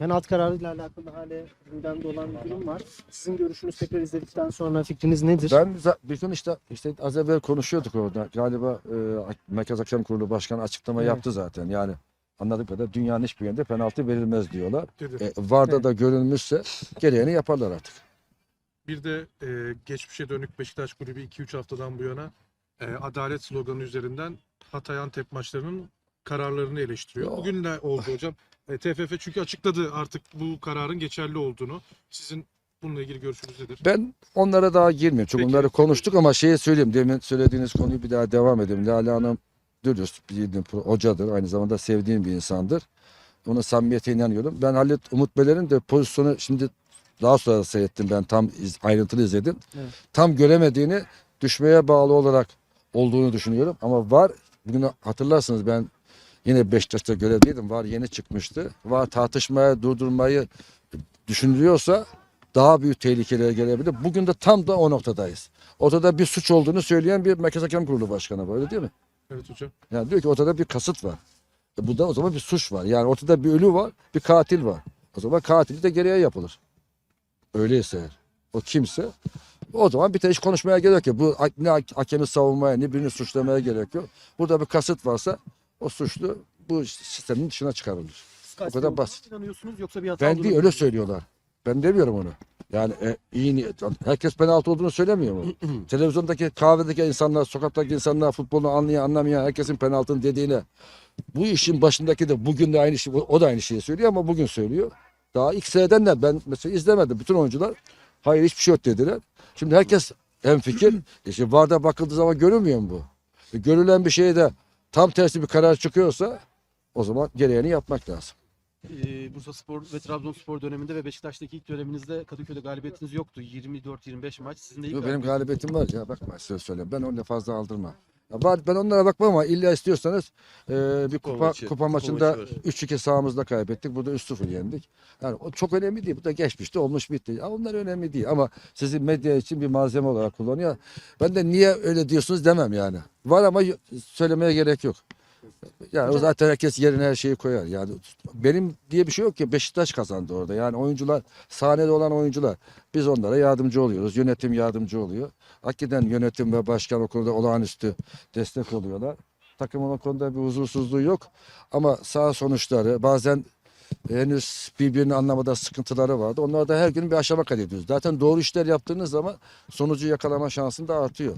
penaltı kararıyla alakalı hala gündemde olan bir durum var. Sizin görüşünüz tekrar izledikten sonra fikriniz nedir? Ben za- bir gün işte işte az evvel konuşuyorduk orada. Galiba e, Merkez Hakem Kurulu Başkanı açıklama Evet. yaptı zaten. Yani anladığım kadarıyla dünyanın hiçbir yerinde penaltı verilmez diyorlar. Dedi. E, VAR'da Evet. da görülmüşse gereğini yaparlar artık. Bir de e, geçmişe dönük Beşiktaş Kulübü 2-3 haftadan bu yana e, adalet sloganı üzerinden Hatay Antep maçlarının kararlarını eleştiriyor. Ya. Bugün de oldu hocam. E, TFF çünkü açıkladı artık bu kararın geçerli olduğunu. Sizin bununla ilgili görüşünüz nedir? Ben onlara daha girmiyorum. Çünkü Peki. onları konuştuk ama şeyi söyleyeyim. Demin söylediğiniz konuyu bir daha devam edeyim. Lale Hanım dürüst, pro- hocadır. Aynı zamanda sevdiğim bir insandır. Onun samimiyetine inanıyorum. Ben Halit Umut Beler'in de pozisyonu şimdi daha sonra seyrettim ben tam iz- ayrıntılı izledim. Evet. Tam göremediğini düşmeye bağlı olarak olduğunu düşünüyorum. Ama var bugün hatırlarsınız ben yine Beşiktaş'ta görevliydim. Var yeni çıkmıştı. Var tartışmaya durdurmayı düşünülüyorsa daha büyük tehlikelere gelebilir. Bugün de tam da o noktadayız. Ortada bir suç olduğunu söyleyen bir Merkez Hakem Kurulu Başkanı var öyle değil mi? Evet hocam. Yani diyor ki ortada bir kasıt var. E burada o zaman bir suç var. Yani ortada bir ölü var, bir katil var. O zaman katili de geriye yapılır. Öyleyse eğer. O kimse o zaman bir de hiç konuşmaya gerek yok. Bu ne ha- hakemi savunmaya ne birini suçlamaya gerek yok. Burada bir kasıt varsa o suçlu bu sistemin dışına çıkarılır. Kaç kadar basit. inanıyorsunuz yoksa bir hata Ben değil öyle söylüyorlar. Ben demiyorum onu. Yani e, iyi niyet. Herkes penaltı olduğunu söylemiyor mu? Televizyondaki kahvedeki insanlar, sokaktaki insanlar, futbolu anlayan anlamayan herkesin penaltının dediğine. Bu işin başındaki de bugün de aynı şey, o da aynı şeyi söylüyor ama bugün söylüyor. Daha ilk senedenler ben mesela izlemedim. Bütün oyuncular hayır hiçbir şey yok dediler. Şimdi herkes hem fikir. işte VAR'da bakıldığı zaman görünmüyor mu bu? E, görülen bir şeyde tam tersi bir karar çıkıyorsa o zaman gereğini yapmak lazım. Ee, Bursa Spor ve Trabzonspor döneminde ve Beşiktaş'taki ilk döneminizde Kadıköy'de galibiyetiniz yoktu. 24-25 maç. Sizin de ilk benim galibiyetim var ya bakma size söyleyeyim. Ben öyle fazla aldırmam. Ben onlara bakmam ama illa istiyorsanız e, bir kupa, maçı, kupa kupa maçında maçı var. 3-2 sahamızda kaybettik. Burada 3-0 yendik. Yani o çok önemli değil. Bu da geçmişti olmuş bitti. Ya onlar önemli değil ama sizi medya için bir malzeme olarak kullanıyor. Ben de niye öyle diyorsunuz demem yani. Var ama söylemeye gerek yok. Yani o zaten herkes yerine her şeyi koyar. Yani benim diye bir şey yok ki Beşiktaş kazandı orada. Yani oyuncular sahnede olan oyuncular biz onlara yardımcı oluyoruz. Yönetim yardımcı oluyor. Hakikaten yönetim ve başkan o konuda olağanüstü destek oluyorlar. Takımın o konuda bir huzursuzluğu yok. Ama sağ sonuçları bazen henüz birbirini anlamada sıkıntıları vardı. Onları da her gün bir aşama kaydediyoruz. Zaten doğru işler yaptığınız zaman sonucu yakalama şansın da artıyor.